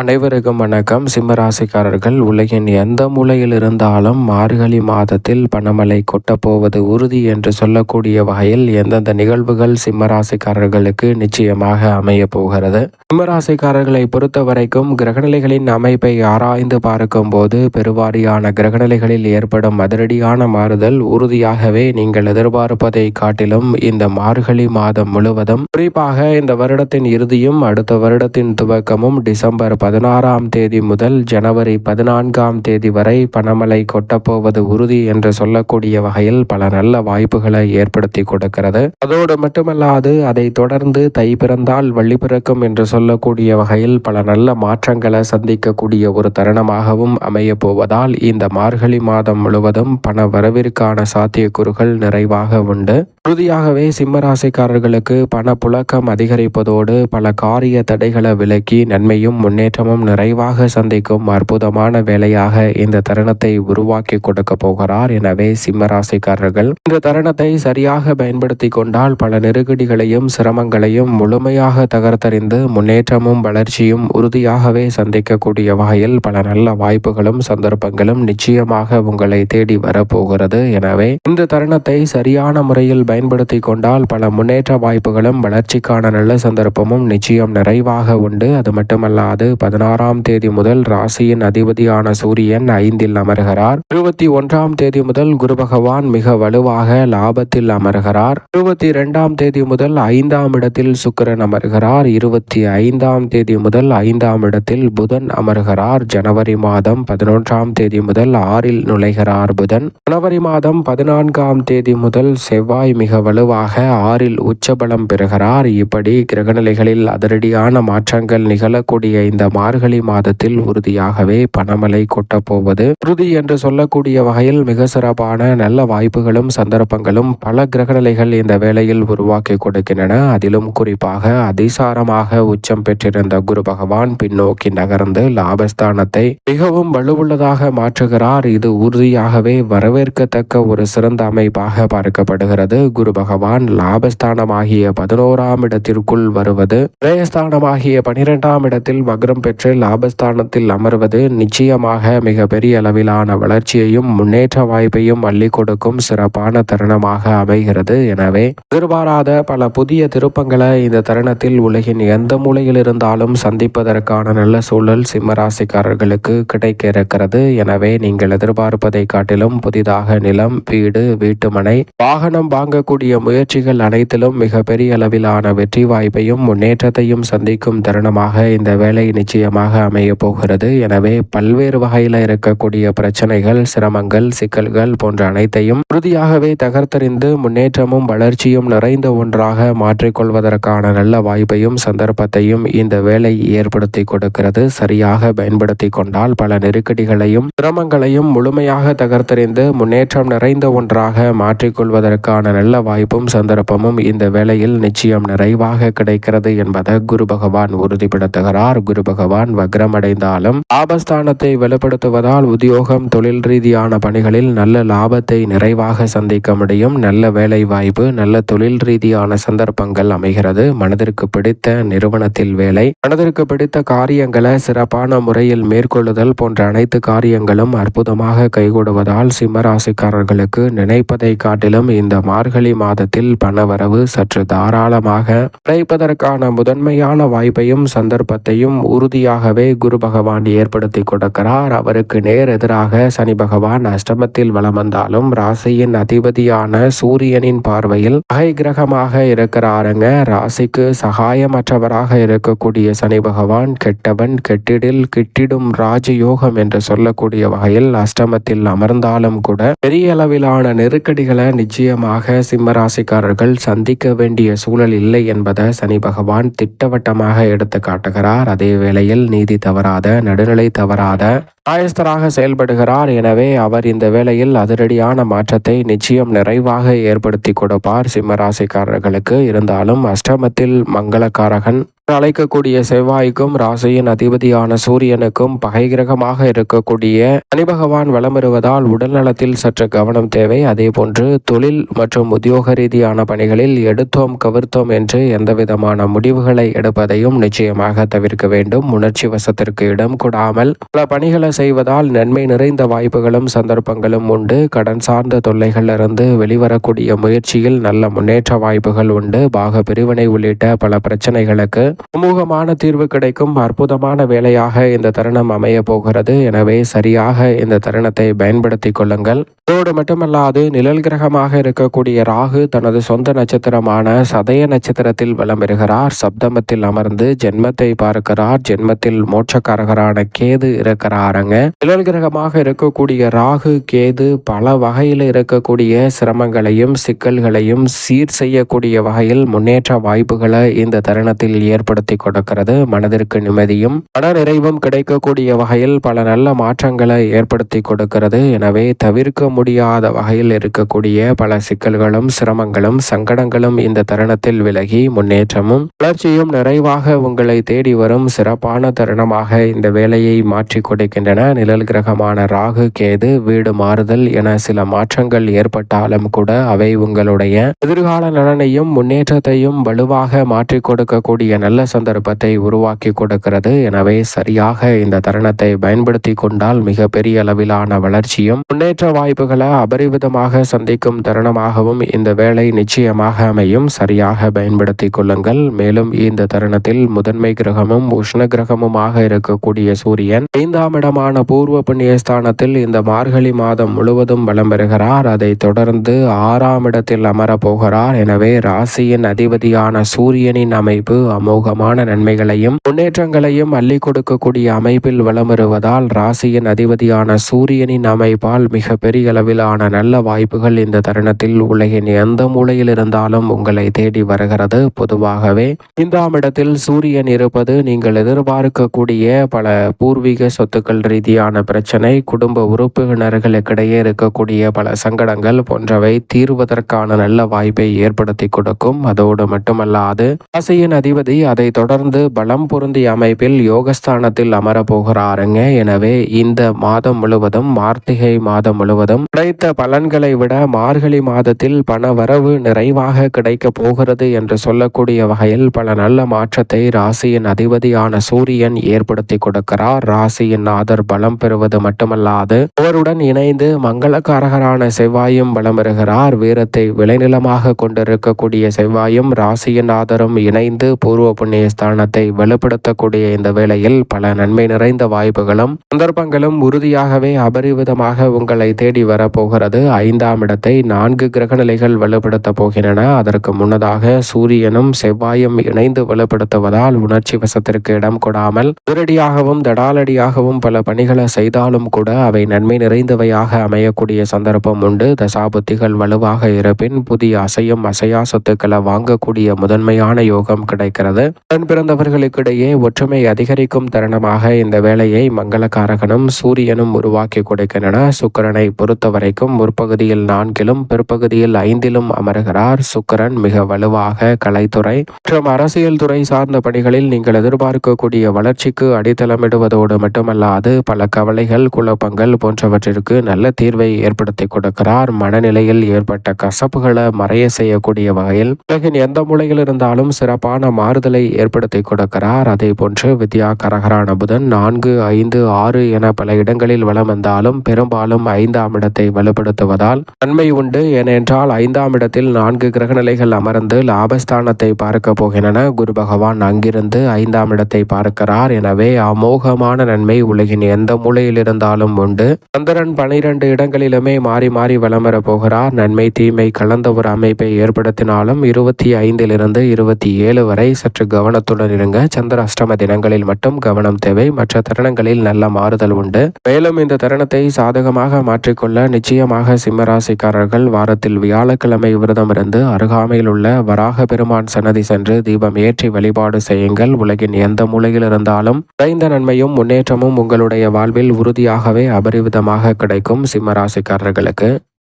அனைவருக்கும் வணக்கம். சிம்மராசிக்காரர்கள் உலகின் எந்த மூலையில் இருந்தாலும் மார்கழி மாதத்தில் பணமலை கொட்டப்போவது உறுதி என்று சொல்லக்கூடிய வகையில் எந்தெந்த நிகழ்வுகள் சிம்மராசிக்காரர்களுக்கு நிச்சயமாக அமைய போகிறது. சிம்மராசிக்காரர்களை பொறுத்த வரைக்கும் கிரகநிலைகளின் அமைப்பை ஆராய்ந்து பார்க்கும் போது பெருவாரியான கிரகநிலைகளில் ஏற்படும் அதிரடியான மாறுதல் உறுதியாகவே நீங்கள் எதிர்பார்ப்பதை காட்டிலும் இந்த மார்கழி மாதம் முழுவதும். குறிப்பாக இந்த வருடத்தின் இறுதியும் அடுத்த வருடத்தின் துவக்கமும் டிசம்பர் பதினாறாம் தேதி முதல் ஜனவரி பதினான்காம் தேதி வரை பணமழை கொட்டப்போவது உறுதி என்று சொல்லக்கூடிய வகையில் பல நல்ல வாய்ப்புகளை ஏற்படுத்தி கொடுக்கிறது. அதோடு மட்டுமல்லாது அதை தொடர்ந்து தை பிறந்தால் வள்ளி பிறக்கும் என்று சொல்லக்கூடிய வகையில் பல நல்ல மாற்றங்களை சந்திக்கக்கூடிய ஒரு தருணமாகவும் அமைய போவதால் இந்த மார்கழி மாதம் முழுவதும் பண வரவிற்கான சாத்தியக்கூறுகள் நிறைவாக உண்டு. உறுதியாகவே சிம்மராசிக்காரர்களுக்கு பண புழக்கம் அதிகரிப்பதோடு பல காரிய தடைகளை விலக்கி நன்மையும் முன்னேற்றமும் நிறைவாக சந்திக்கும் அற்புதமான வேலையாக இந்த தருணத்தை உருவாக்கி கொடுக்க போகிறார். எனவே சிம்மராசிக்காரர்கள் இந்த தருணத்தை சரியாக பயன்படுத்தி கொண்டால் பல நெருக்கடிகளையும் சிரமங்களையும் முழுமையாக தகர்த்தறிந்து முன்னேற்றமும் வளர்ச்சியும் உறுதியாகவே சந்திக்கக்கூடிய வகையில் பல நல்ல வாய்ப்புகளும் சந்தர்ப்பங்களும் நிச்சயமாக உங்களை தேடி வரப்போகிறது. எனவே இந்த தருணத்தை சரியான முறையில் பயன்படுத்தி கொண்டால் பல முன்னேற்ற வாய்ப்புகளும் வளர்ச்சிக்கான நல்ல சந்தர்ப்பமும் நிச்சயம் நிறைவாக உண்டு. அது மட்டுமல்லாது பதினாறாம் தேதி முதல் ராசியின் அதிபதியான சூரியன் ஐந்தில் அமர்கிறார். இருபத்தி ஒன்றாம் தேதி முதல் குரு பகவான் மிக வலுவாக லாபத்தில் அமர்கிறார். இருபத்தி இரண்டாம் தேதி முதல் ஐந்தாம் இடத்தில் சுக்கிரன் அமர்கிறார். இருபத்தி ஐந்தாம் தேதி முதல் ஐந்தாம் இடத்தில் புதன் அமர்கிறார். ஜனவரி மாதம் பதினொன்றாம் தேதி முதல் ஆறில் நுழைகிறார் புதன். ஜனவரி மாதம் பதினான்காம் தேதி முதல் செவ்வாய் மிக வலுவாக ஆறில் உச்சபலம் பெறுகிறார். இப்படி கிரகநிலைகளில் அதிரடியான மாற்றங்கள் நிகழக்கூடிய இந்த மார்கழி மாதத்தில் உறுதியாகவே பணமழை கொட்டப்போவது. உறுதி என்று சொல்லக்கூடிய வகையில் மிக சிறப்பான நல்ல வாய்ப்புகளும் சந்தர்ப்பங்களும் பல கிரகநிலைகள் இந்த வேளையில் உருவாக்கி கொடுக்கின்றன. அதிலும் குறிப்பாக அதிசாரமாக உச்சம் பெற்றிருந்த குரு பகவான் பின்னோக்கி நகர்ந்து லாபஸ்தானத்தை மிகவும் வலுவுள்ளதாக மாற்றுகிறார். இது உறுதியாகவே வரவேற்கத்தக்க ஒரு சிறந்த அமைப்பாக பார்க்கப்படுகிறது. குரு பகவான் லாபஸ்தானமாகிய பதினோராம் இடத்திற்குள் வருவது விரயஸ்தானமாகிய பனிரெண்டாம் இடத்தில் வக்ரம் பெற்று லாபஸ்தானத்தில் அமர்வது நிச்சயமாக மிக பெரிய அளவிலான வளர்ச்சியையும் முன்னேற்ற வாய்ப்பையும் அள்ளி கொடுக்கும் சிறப்பான தருணமாக அமைகிறது. எனவே எதிர்பாராத பல புதிய திருப்பங்களை இந்த தருணத்தில் உலகின் எந்த மூலையில் இருந்தாலும் சந்திப்பதற்கான நல்ல சூழல் சிம்மராசிக்காரர்களுக்கு கிடைக்க இருக்கிறது எனவே நீங்கள் எதிர்பார்ப்பதை காட்டிலும் புதிதாக நிலம் வீடு வீட்டுமனை வாகனம் வாங்க வாங்கக்கூடிய முயற்சிகள் அனைத்திலும் மிக பெரிய அளவிலான வெற்றி வாய்ப்பையும் முன்னேற்றத்தையும் சந்திக்கும் தருணமாக இந்த வேலை நிச்சயமாக அமைய போகிறது. எனவே பல்வேறு வகையில் இருக்கக்கூடிய பிரச்சனைகள் சிரமங்கள் சிக்கல்கள் போன்ற அனைத்தையும் உறுதியாகவே தகர்த்தறிந்து முன்னேற்றமும் வளர்ச்சியும் நிறைந்த ஒன்றாக மாற்றிக்கொள்வதற்கான நல்ல வாய்ப்பையும் சந்தர்ப்பத்தையும் இந்த வேலை ஏற்படுத்தி கொடுக்கிறது. சரியாக பயன்படுத்தி கொண்டால் பல நெருக்கடிகளையும் சிரமங்களையும் முழுமையாக தகர்த்தறிந்து முன்னேற்றம் நிறைந்த ஒன்றாக மாற்றிக்கொள்வதற்கான நல்ல வாய்ப்பும் சந்தர்ப்பமும் இந்த வேளையில் நிச்சயம் நிறைவாக கிடைக்கிறது என்பதை குரு பகவான் உறுதிப்படுத்துகிறார். குரு பகவான் வக்ரமடைந்தாலும் லாபஸ்தானத்தை வெளிப்படுத்துவதால் உத்தியோகம் தொழில் ரீதியான பணிகளில் நல்ல லாபத்தை நிறைவாக சந்திக்க முடியும். நல்ல வேலை வாய்ப்பு நல்ல தொழில் ரீதியான சந்தர்ப்பங்கள் அமைகிறது. மனதிற்கு பிடித்த நிறுவனத்தில் வேலை மனதிற்கு பிடித்த காரியங்களை சிறப்பான முறையில் மேற்கொள்ளுதல் போன்ற அனைத்து காரியங்களும் அற்புதமாக கைகூடுவதால் சிம்மராசிக்காரர்களுக்கு நினைப்பதை காட்டிலும் இந்த மார்கழி மாதத்தில் பணவரவு சற்று தாராளமாக கிடைப்பதற்கான முதன்மையான வாய்ப்பையும் சந்தர்ப்பத்தையும் உறுதியாகவே குரு பகவான் ஏற்படுத்தி கொடுக்கிறார். அவருக்கு நேர் எதிராக சனி பகவான் அஷ்டமத்தில் வலம் வந்தாலும் ராசியின் அதிபதியான சூரியனின் பார்வையில் அகை கிரகமாக இருக்கிறாருங்க. ராசிக்கு சகாயமற்றவராக இருக்கக்கூடிய சனி பகவான் கெட்டவன் கெட்டிடில் கிட்டிடும் ராஜயோகம் என்று சொல்லக்கூடிய வகையில் அஷ்டமத்தில் அமர்ந்தாலும் கூட பெரிய அளவிலான நெருக்கடிகளை நிச்சயமாக சிம்மராசிக்காரர்கள் சந்திக்க வேண்டிய சூழல் இல்லை என்பதை சனி பகவான் திட்டவட்டமாக எடுத்து காட்டுகிறார். அதே வேளையில் நீதி தவறாத நடுநிலை தவறாத ஆயஸ்தராக செயல்படுகிறார். எனவே அவர் இந்த வேளையில் அதிரடியான மாற்றத்தை நிச்சயம் நிறைவாக ஏற்படுத்தி கொடுப்பார். சிம்மராசிக்காரர்களுக்கு இருந்தாலும் அஷ்டமத்தில் மங்களக்காரகன் அழைக்கக்கூடிய செவ்வாய்க்கும் ராசியின் அதிபதியான சூரியனுக்கும் பகை கிரகமாக இருக்கக்கூடிய சனி பகவான் வலம் வருவதால் உடல் நலத்தில் சற்று கவனம் தேவை. அதே போன்று தொழில் மற்றும் உத்தியோக ரீதியான பணிகளில் எடுத்தோம் கவிர்த்தோம் என்று எந்தவிதமான முடிவுகளை எடுப்பதையும் நிச்சயமாக தவிர்க்க வேண்டும். உணர்ச்சி வசத்திற்கு இடம் கொடாமல் பல பணிகளை செய்வதால் நன்மை நிறைந்த வாய்ப்புகளும் சந்தர்ப்பங்களும் உண்டு. கடன் சார்ந்த தொல்லைகளிலிருந்து வெளிவரக்கூடிய முயற்சியில் நல்ல முன்னேற்ற வாய்ப்புகள் உண்டு. பாக பிரிவினை உள்ளிட்ட பல பிரச்சனைகளுக்கு சுமூகமான தீர்வு கிடைக்கும் அற்புதமான வேலையாக இந்த தருணம் அமைய போகிறது. எனவே சரியாக இந்த தருணத்தை பயன்படுத்திக் கொள்ளுங்கள். அதோடு மட்டுமல்லாது நிழல் கிரகமாக இருக்கக்கூடிய ராகு தனது சொந்த நட்சத்திரமான சதய நட்சத்திரத்தில் வலம் பெறுகிறார் சப்தமத்தில் அமர்ந்து ஜென்மத்தை பார்க்கிறார். ஜென்மத்தில் மோட்சக்காரகரான கேது இருக்கிறாருங்க. நிழல் கிரகமாக இருக்கக்கூடிய ராகு கேது பல வகையில் இருக்கக்கூடிய சிரமங்களையும் சிக்கல்களையும் சீர் செய்யக்கூடிய வகையில் முன்னேற்ற வாய்ப்புகளை இந்த தருணத்தில் ஏற்ப ஏற்படுத்தி கொடுக்கிறது. மனதிற்கு நிம்மதியும் மன நிறைவும் கிடைக்கக்கூடிய வகையில் பல நல்ல மாற்றங்களை ஏற்படுத்தி கொடுக்கிறது. எனவே தவிர்க்க முடியாத வகையில் இருக்கக்கூடிய பல சிக்கல்களும் சிரமங்களும் சங்கடங்களும் இந்த தருணத்தில் விலகி முன்னேற்றமும் வளர்ச்சியும் நிறைவாக உங்களை தேடி வரும் சிறப்பான தருணமாக இந்த வேலையை மாற்றி கொடுக்கின்றன. நிழல் கிரகமான ராகு கேது வீடு மாறுதல் என சில மாற்றங்கள் ஏற்பட்டாலும் கூட அவை உங்களுடைய எதிர்கால நலனையும் முன்னேற்றத்தையும் வலுவாக மாற்றிக் கொடுக்கக்கூடிய நல்ல நல்ல சந்தர்ப்பத்தை உருவாக்கி கொடுக்கிறது. எனவே சரியாக இந்த தருணத்தை பயன்படுத்தி கொண்டால் மிக பெரிய அளவிலான வளர்ச்சியும் முன்னேற்ற வாய்ப்புகளை அபரிவிதமாக சந்திக்கும் தருணமாகவும் இந்த வேலை நிச்சயமாக அமையும். சரியாக பயன்படுத்தி கொள்ளுங்கள். மேலும் இந்த தருணத்தில் முதன்மை கிரகமும் உஷ்ண கிரகமுமாக இருக்கக்கூடிய சூரியன் ஐந்தாம் இடமான பூர்வ புண்ணியஸ்தானத்தில் இந்த மார்கழி மாதம் முழுவதும் வலம் பெறுகிறார் அதை தொடர்ந்து ஆறாம் இடத்தில் அமரப் போகிறார். எனவே ராசியின் அதிபதியான சூரியனின் அமைப்பு அமோக அமோகமான நன்மைகளையும் முன்னேற்றங்களையும் அள்ளி கொடுக்கக்கூடிய அமைப்பில் வளம் வருவதால் ராசியின் அதிபதியான சூரியனின் அமைப்பால் மிக பெரிய அளவிலான நல்ல வாய்ப்புகள் இந்த தருணத்தில் உலகின் எந்த மூலையில் இருந்தாலும் உங்களை தேடி வருகிறது. பொதுவாகவே ஐந்தாம் இடத்தில் சூரியன் இருப்பது நீங்கள் எதிர்பார்க்கக்கூடிய பல பூர்வீக சொத்துக்கள் ரீதியான பிரச்சனை குடும்ப உறுப்பினர்களுக்கிடையே இருக்கக்கூடிய பல சங்கடங்கள் போன்றவை தீர்வதற்கான நல்ல வாய்ப்பை ஏற்படுத்தி கொடுக்கும். அதோடு மட்டுமல்லாது ராசியின் அதிபதி அதை தொடர்ந்து பலம் பொருந்திய அமைப்பில் யோகஸ்தானத்தில் அமரப்போகிறாருங்க. எனவே இந்த மாதம் முழுவதும் மார்த்திகை மாதம் முழுவதும் கிடைத்த பலன்களை விட மார்கழி மாதத்தில் பண வரவு நிறைவாக கிடைக்கப் போகிறது என்று சொல்லக்கூடிய வகையில் பல நல்ல மாற்றத்தை ராசியின் அதிபதியான சூரியன் ஏற்படுத்தி கொடுக்கிறார். ராசியின் ஆதர் பலம் பெறுவது மட்டுமல்லாது அவருடன் இணைந்து மங்களக்காரகரான செவ்வாயும் பலம் பெறுகிறார். வீரத்தை விளைநிலமாக கொண்டிருக்கக்கூடிய செவ்வாயும் ராசியின் ஆதரும் இணைந்து பூர்வ புண்ணிய ஸ்தானத்தை வலுப்படுத்தக்கூடிய இந்த வேளையில் பல நன்மை நிறைந்த வாய்ப்புகளும் சந்தர்ப்பங்களும் உறுதியாகவே அபரிவிதமாக உங்களை தேடி வரப்போகிறது. ஐந்தாம் இடத்தை நான்கு கிரகநிலைகள் வலுப்படுத்த போகின்றன. அதற்கு முன்னதாக சூரியனும் செவ்வாயும் இணைந்து வலுப்படுத்துவதால் உணர்ச்சி வசத்திற்கு இடம் கொடாமல் உடனடியாகவும் தடாலடியாகவும் பல பணிகளை செய்தாலும் கூட அவை நன்மை நிறைந்தவையாக அமையக்கூடிய சந்தர்ப்பம் உண்டு. தசாபுத்திகள் வலுவாக இருப்பின் புதிய அசையும் அசையா சொத்துக்களை வாங்கக்கூடிய முதன்மையான யோகம் கிடைக்கிறது. உடன் பிறந்தவர்களுக்கிடையே ஒற்றுமை அதிகரிக்கும் தருணமாக இந்த வேலையை மங்களகாரகனும் சூரியனும் உருவாக்கி கொடுக்கின்றன. சுக்கரனை பொறுத்த வரைக்கும் முற்பகுதியில் நான்கிலும் பிற்பகுதியில் ஐந்திலும் அமர்கிறார். சுக்கரன் மிக வலுவாக கலைத்துறை மற்றும் அரசியல் துறை சார்ந்த பணிகளில் நீங்கள் எதிர்பார்க்கக்கூடிய வளர்ச்சிக்கு அடித்தளமிடுவதோடு மட்டுமல்லாது பல கவலைகள் குழப்பங்கள் போன்றவற்றிற்கு நல்ல தீர்வை ஏற்படுத்தி கொடுக்கிறார். மனநிலையில் ஏற்பட்ட கசப்புகளை மறைய செய்யக்கூடிய வகையில் உலகின் எந்த மூலையில் இருந்தாலும் சிறப்பான மாறுதலை ஏற்படுத்தி கொடுக்கிறார். அதே போன்று வித்யா கரகரான புதன் நான்கு ஐந்து ஆறு என பல இடங்களில் வளம் வந்தாலும் பெரும்பாலும் ஐந்தாம் இடத்தை வலுப்படுத்துவதால் நன்மை உண்டு. ஏனென்றால் ஐந்தாம் இடத்தில் நான்கு கிரகநிலைகள் அமர்ந்து லாபஸ்தானத்தை பார்க்க போகின்றன. குரு பகவான் அங்கிருந்து ஐந்தாம் இடத்தை பார்க்கிறார். எனவே அமோகமான நன்மை உலகின் எந்த மூலையில் இருந்தாலும் உண்டு. சந்திரன் பனிரெண்டு இடங்களிலுமே மாறி மாறி வலம் வர போகிறார். நன்மை தீமை கலந்த ஒரு அமைப்பை ஏற்படுத்தினாலும் இருபத்தி ஐந்திலிருந்து இருபத்தி ஏழு வரை சற்று சற்று கவனத்துடன் இருங்க. சந்திர அஷ்டம தினங்களில் மட்டும் கவனம் தேவை. மற்ற தருணங்களில் நல்ல மாறுதல் உண்டு. மேலும் இந்த தருணத்தை சாதகமாக மாற்றிக்கொள்ள நிச்சயமாக சிம்மராசிக்காரர்கள் வாரத்தில் வியாழக்கிழமை விரதம் இருந்து அருகாமையில் உள்ள வராக பெருமான் சன்னதி சென்று தீபம் ஏற்றி வழிபாடு செய்யுங்கள். உலகின் எந்த மூலையில் இருந்தாலும் குறைந்த நன்மையும் முன்னேற்றமும் உங்களுடைய வாழ்வில் உறுதியாகவே அபரிவிதமாக கிடைக்கும் சிம்மராசிக்காரர்களுக்கு.